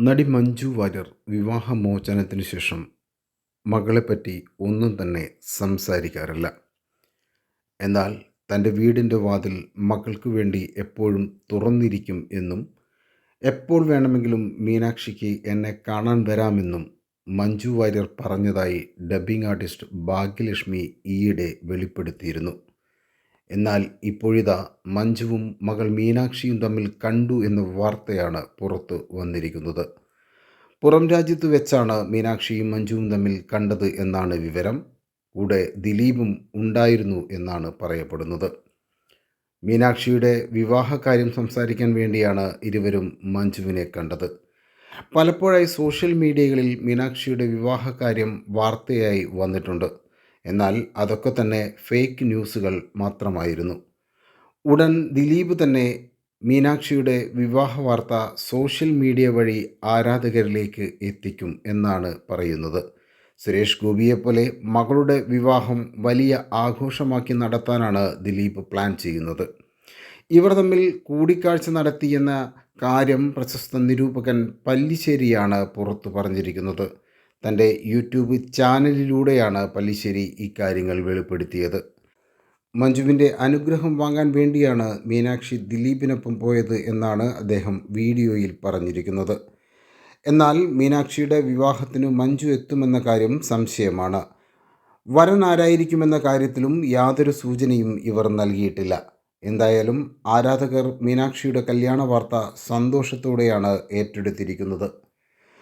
നടി മഞ്ജു വാര്യർ വിവാഹമോചനത്തിന് ശേഷം മകളെപ്പറ്റി ഒന്നും തന്നെ സംസാരിക്കാറില്ല. എന്നാൽ തന്റെ വീടിന്റെ വാതിൽ മകൾക്ക് വേണ്ടി എപ്പോഴും തുറന്നിരിക്കും എന്നും എപ്പോൾ വേണമെങ്കിലും മീനാക്ഷിക്ക് എന്നെ കാണാൻ വരാമെന്നും മഞ്ജു വാര്യർ പറഞ്ഞതായി ഡബ്ബിംഗ് ആർട്ടിസ്റ്റ് ഭാഗ്യലക്ഷ്മി ഈയിടെ വെളിപ്പെടുത്തിയിരുന്നു. എന്നാൽ ഇപ്പോഴിതാ മഞ്ജുവും മകൾ മീനാക്ഷിയും തമ്മിൽ കണ്ടു എന്ന വാർത്തയാണ് പുറത്തു വന്നിരിക്കുന്നത്. പുറം രാജ്യത്ത് വെച്ചാണ് മീനാക്ഷിയും മഞ്ജുവും തമ്മിൽ കണ്ടത് എന്നാണ് വിവരം. കൂടെ ദിലീപും ഉണ്ടായിരുന്നു എന്നാണ് പറയപ്പെടുന്നത്. മീനാക്ഷിയുടെ വിവാഹകാര്യം സംസാരിക്കാൻ വേണ്ടിയാണ് ഇരുവരും മഞ്ജുവിനെ കണ്ടത്. പലപ്പോഴായി സോഷ്യൽ മീഡിയകളിൽ മീനാക്ഷിയുടെ വിവാഹകാര്യം വാർത്തയായി വന്നിട്ടുണ്ട്. എന്നാൽ അതൊക്കെ തന്നെ ഫേക്ക് ന്യൂസുകൾ മാത്രമായിരുന്നു. ഉടൻ ദിലീപ് തന്നെ മീനാക്ഷിയുടെ വിവാഹ വാർത്ത സോഷ്യൽ മീഡിയ വഴി ആരാധകരിലേക്ക് എത്തിക്കും എന്നാണ് പറയുന്നത്. സുരേഷ് ഗോപിയെപ്പോലെ മകളുടെ വിവാഹം വലിയ ആഘോഷമാക്കി നടത്താനാണ് ദിലീപ് പ്ലാൻ ചെയ്യുന്നത്. ഇവർ തമ്മിൽ കൂടിക്കാഴ്ച നടത്തിയെന്ന കാര്യം പ്രശസ്ത നിരൂപകൻ പല്ലിശ്ശേരിയാണ് പുറത്തു പറഞ്ഞിരിക്കുന്നത്. തന്റെ യൂട്യൂബ് ചാനലിലൂടെയാണ് പല്ലിശ്ശേരി ഇക്കാര്യങ്ങൾ വെളിപ്പെടുത്തിയത്. മഞ്ജുവിന്റെ അനുഗ്രഹം വാങ്ങാൻ വേണ്ടിയാണ് മീനാക്ഷി ദിലീപിനൊപ്പം പോയത് എന്നാണ് അദ്ദേഹം വീഡിയോയിൽ പറഞ്ഞിരിക്കുന്നത്. എന്നാൽ മീനാക്ഷിയുടെ വിവാഹത്തിന് മഞ്ജു എത്തുമെന്ന കാര്യം സംശയമാണ്. വരൻ ആരായിരിക്കുമെന്ന കാര്യത്തിലും യാതൊരു സൂചനയും ഇവർ നൽകിയിട്ടില്ല. എന്തായാലും ആരാധകർ മീനാക്ഷിയുടെ കല്യാണ വാർത്ത സന്തോഷത്തോടെയാണ് ഏറ്റെടുത്തിരിക്കുന്നത്.